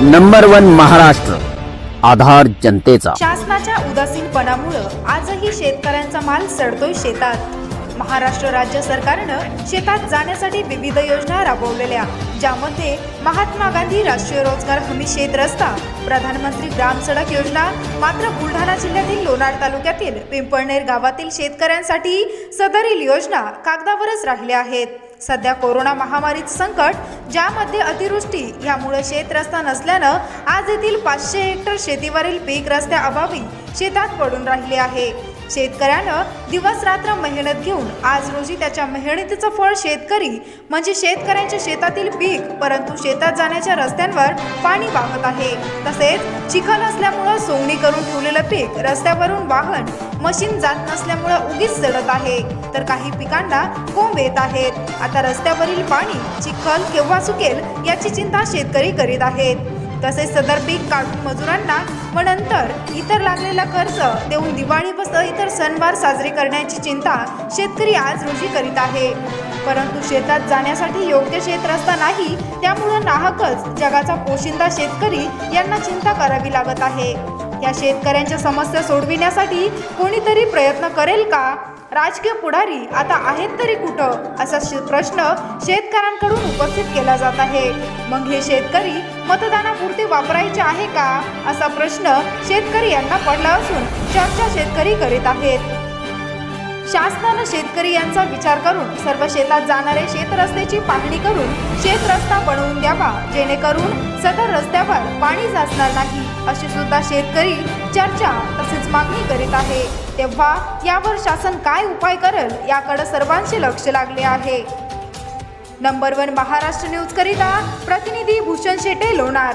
Number one Maharashtra आधार जनतेचा. शासनाच्या उदासीनपणामुळं आजही शेतकऱ्यांचा माल सडतोय शेतात. महाराष्ट्र राज्य सरकारनं शेतात जाण्यासाठी विविध योजना राबवलेल्या ज्यामध्ये महात्मा गांधी राष्ट्रीय रोजगार हमी शेत रस्ता प्रधानमंत्री ग्राम सडक योजना मात्र बुलढाणा जिल्ह्यातील लोणार तालुक्यातील पिंपळनेर गावातील शेतकऱ्यांसाठी सदरील योजना कागदावरच राहिल्या आहेत. सध्या कोरोना महामारीचं संकट ज्यामध्ये अतिवृष्टी यामुळे शेत रस्ता नसल्यानं आज येथील पाचशे हेक्टर शेतीवरील पीक रस्त्याअभावी शेतात पडून राहिले आहे. शेतकऱ्यानं दिवस रात्र मेहनत घेऊन आज रोजी त्याच्या मेहनतीचं फळ शेतकरी म्हणजे शेतकऱ्यांच्या शेतातील पीक परंतु शेतात जाण्याच्या रस्त्यांवर पाणी वाहत आहे. तसेच चिखल असल्यामुळं सोंगणी करून ठेवलेलं पीक रस्त्यावरून वाहन मशीन जात नसल्यामुळं उगीच चढत आहे. तर काही पिकांना कोंब येत आहेत. आता रस्त्यावरील पाणी चिखल केव्हा सुकेल याची चिंता शेतकरी करीत आहेत. तसेच सदर पीक काढून मजुरांना व नंतर इतर लागलेला खर्च देऊन दिवाळी व इतर सणवार साजरे करण्याची चिंता शेतकरी आज रोजी करीत आहे. परंतु शेतात जाण्यासाठी योग्य शेत रस्ता नाही त्यामुळं नाहकच जगाचा पोशिंदा शेतकरी यांना चिंता करावी लागत आहे. या शेतकऱ्यांच्या समस्या सोडविण्यासाठी कोणीतरी प्रयत्न करेल का? राजकीय पुढारी आता आहेत तरी कुठं असा प्रश्न शेतकऱ्यांकडून उपस्थित केला जात आहे. मग हे शेतकरी मतदानापुरते वापरायचे आहे का? असा प्रश्न शेतकरी यांना पडला असून चर्चा शेतकरी करीत आहेत. शासनानं शेतकरी यांचा विचार करून सर्व शेतात जाणारे शेतरस्त्याची पाहणी करून शेतरस्ता बनवून द्यावा जेणेकरून सदर रस्त्यावर पाणी साचणार नाही अशी सुद्धा शेतकरी चर्चा तसेच मागणी करीत आहे. तेव्हा यावर शासन काय उपाय करेल याकडे सर्वांचे लक्ष लागले आहे. नंबर वन महाराष्ट्र न्यूज करिता प्रतिनिधी भूषण शेटे लोणार.